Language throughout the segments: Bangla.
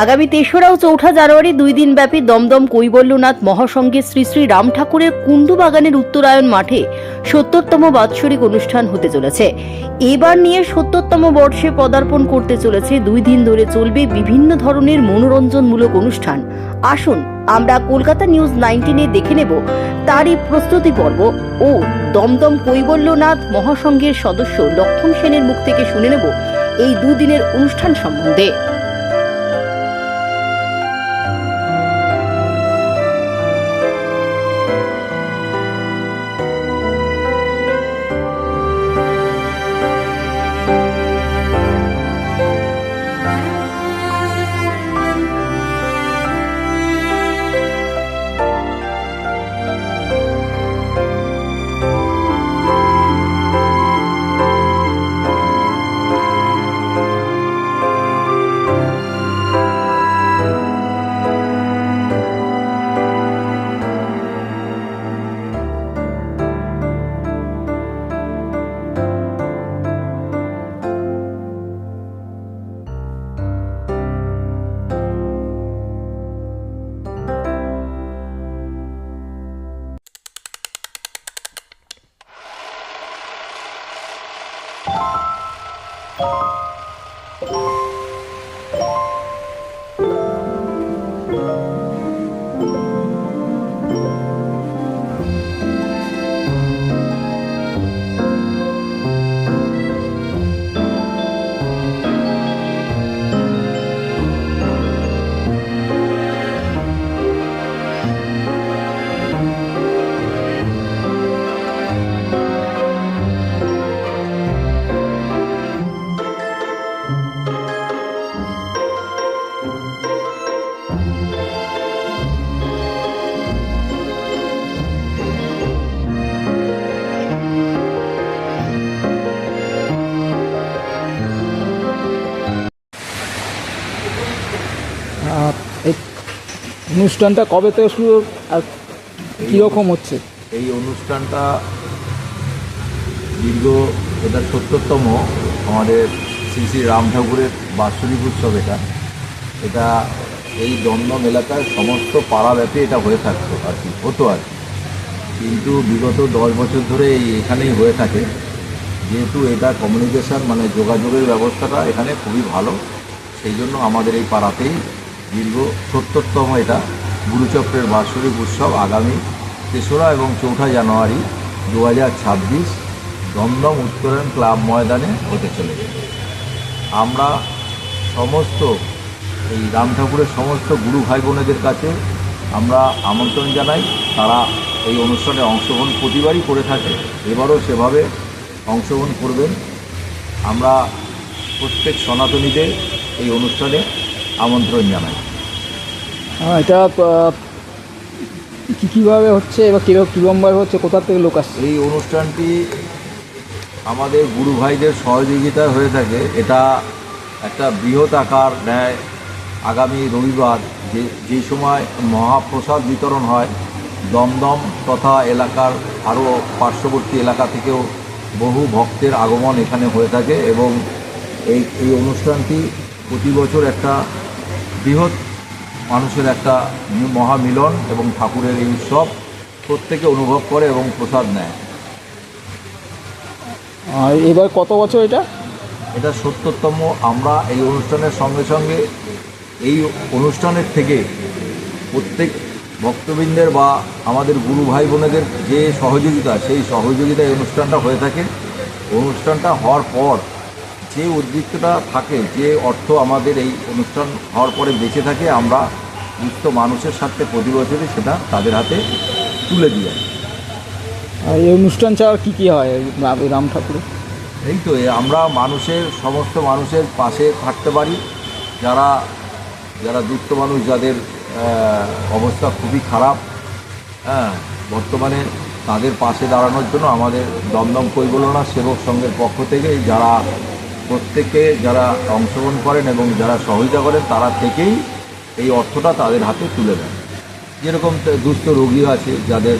আগামী তেসরা ও চৌঠা জানুয়ারি দুই দিনব্যাপী দমদম কৈবল্যনাথ মহাসংঘের শ্রী শ্রী রাম ঠাকুরের কুণ্ডু বাগানের উত্তরায়ণ মাঠে সত্তরতম বাৎসরিক অনুষ্ঠান হতে চলেছে। এবার নিয়ে সত্তরতম বর্ষে পদার্পণ করতে চলেছে দুই দিন ধরে চলবে বিভিন্ন ধরনের মনোরঞ্জনমূলক অনুষ্ঠান। আসুন, আমরা কলকাতা নিউজ নাইনটিনে দেখে নেব তারই প্রস্তুতি পর্ব ও দমদম কৈবল্যনাথ মহাসংঘের সদস্য লক্ষণ সেনের মুখ থেকে শুনে নেব এই দুদিনের অনুষ্ঠান সম্বন্ধে। অনুষ্ঠানটা কবে থেকে শুরু আর কীরকম হচ্ছে? এই অনুষ্ঠানটা দীর্ঘ এটা সত্তরতম আমাদের শ্রী শ্রী রাম ঠাকুরের বাৎসরিক উৎসব এটা। এটা এই দমদম এলাকার সমস্ত পাড়াব্যাপী এটা হয়ে থাকতো আর কি, হতো আর কি। কিন্তু বিগত দশ বছর ধরে এই এখানেই হয়ে থাকে। যেহেতু এটা কমিউনিকেশান মানে যোগাযোগের ব্যবস্থাটা এখানে খুবই ভালো, সেই জন্য আমাদের এই পাড়াতেই দীর্ঘ সত্তরতম এটা গুরুচক্রের বাৎসরিক উৎসব আগামী তেসরা এবং চৌঠা জানুয়ারি দু হাজার ছাব্বিশ দমদম উত্তরায়ণ ক্লাব ময়দানে হতে চলেছে। আমরা সমস্ত এই রাম ঠাকুরের সমস্ত গুরু ভাই বোনেদের কাছে আমরা আমন্ত্রণ জানাই। তারা এই অনুষ্ঠানে অংশগ্রহণ প্রতিবারই করে থাকে। এবারও সেভাবে অংশগ্রহণ করবেন। আমরা প্রত্যেক সনাতনীদের এই অনুষ্ঠানে আমন্ত্রণ জানাই। আহ, এটা কী কীভাবে হচ্ছে এবার কীরকম কীরকমভাবে হচ্ছে কোথা থেকে লোক আসছে? এই অনুষ্ঠানটি আমাদের গুরু ভাইদের সহযোগিতায় হয়ে থাকে। এটা একটা বৃহৎ আকার নেয়। আগামী রবিবার যে যে সময় মহাপ্রসাদ বিতরণ হয় দমদম তথা এলাকার আরও পার্শ্ববর্তী এলাকা থেকেও বহু ভক্তের আগমন এখানে হয়ে থাকে এবং এই এই অনুষ্ঠানটি প্রতি বছর একটা বৃহৎ মানুষের একটা মহামিলন এবং ঠাকুরের এই উৎসব প্রত্যেকে অনুভব করে এবং প্রসাদ নেয়। আর এবার কত বছর এটা? এটা সত্তরতম। আমরা এই অনুষ্ঠানের সঙ্গে সঙ্গে এই অনুষ্ঠানের থেকে প্রত্যেক ভক্তবৃন্দের বা আমাদের গুরু ভাই বোনেদের যে সহযোগিতা সেই সহযোগিতা এই অনুষ্ঠানটা হয়ে থাকে। অনুষ্ঠানটা হওয়ার পর যে উদ্বৃত্তটা থাকে যে অর্থ আমাদের এই অনুষ্ঠান হওয়ার পরে বেঁচে থাকে আমরা সুস্থ মানুষের সাথে প্রতি বছরই সেটা তাদের হাতে তুলে দিই আর এই অনুষ্ঠান ছাড়া কী কী হয় রাম ঠাকুরের এই তো আমরা মানুষের সমস্ত মানুষের পাশে থাকতে পারি। যারা যারা দুস্থ মানুষ যাদের অবস্থা খুবই খারাপ হ্যাঁ বর্তমানে তাদের পাশে দাঁড়ানোর জন্য আমাদের দমদম কৈবলনা সেবক সংঘের পক্ষ থেকে যারা প্রত্যেকে যারা অংশগ্রহণ করেন এবং যারা সহযোগিতা করেন তারা থেকেই এই অর্থটা তাদের হাতে তুলে দেন। যেরকম দুস্থ রোগী আছে যাদের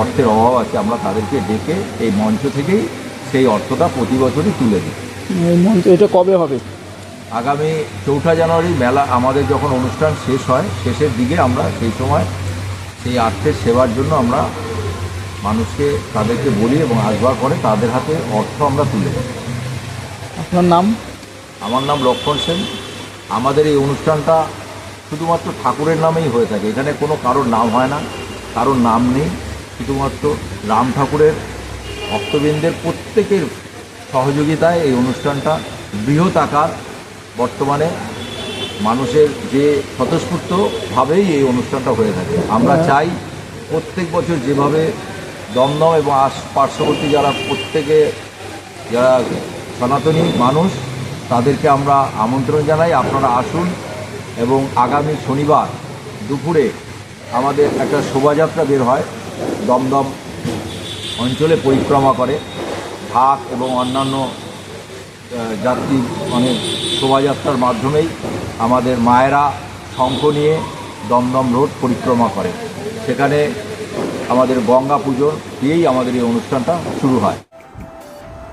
অর্থের অভাব আছে আমরা তাদেরকে ডেকে এই মঞ্চ থেকেই সেই অর্থটা প্রতি বছরই তুলে দিই। মঞ্চ এটা কবে হবে? আগামী চৌঠা জানুয়ারি মেলা আমাদের যখন অনুষ্ঠান শেষ হয় শেষের দিকে আমরা সেই সময় সেই আর্থের সেবার জন্য আমরা মানুষকে তাদেরকে বলি এবং আসবার করে তাদের হাতে অর্থ আমরা তুলে দিই। আপনার নাম? আমার নাম লক্ষণ সেন। আমাদের এই অনুষ্ঠানটা শুধুমাত্র ঠাকুরের নামেই হয়ে থাকে। এখানে কোনো কারোর নাম হয় না কারোর নাম নেই। শুধুমাত্র রাম ঠাকুরের ভক্তবৃন্দের প্রত্যেকের সহযোগিতায় এই অনুষ্ঠানটা বৃহৎ আকার। বর্তমানে মানুষের যে স্বতঃস্ফূর্তভাবেই এই অনুষ্ঠানটা হয়ে থাকে। আমরা চাই প্রত্যেক বছর যেভাবে দমদম এবং আশ পার্শ্ববর্তী যারা প্রত্যেকে যারা সনাতনী মানুষ, তাদেরকে আমরা আমন্ত্রণ জানাই। আপনারা আসুন এবং আগামী শনিবার দুপুরে আমাদের একটা শোভাযাত্রা বের হয়, দমদম অঞ্চলে পরিক্রমা করে। ঢাক এবং অন্যান্য যাত্রী মানে শোভাযাত্রার মাধ্যমেই আমাদের মায়েরা শঙ্খ নিয়ে দমদম রোড পরিক্রমা করে। সেখানে আমাদের গঙ্গা পুজো দিয়েই আমাদের এই অনুষ্ঠানটা শুরু হয়।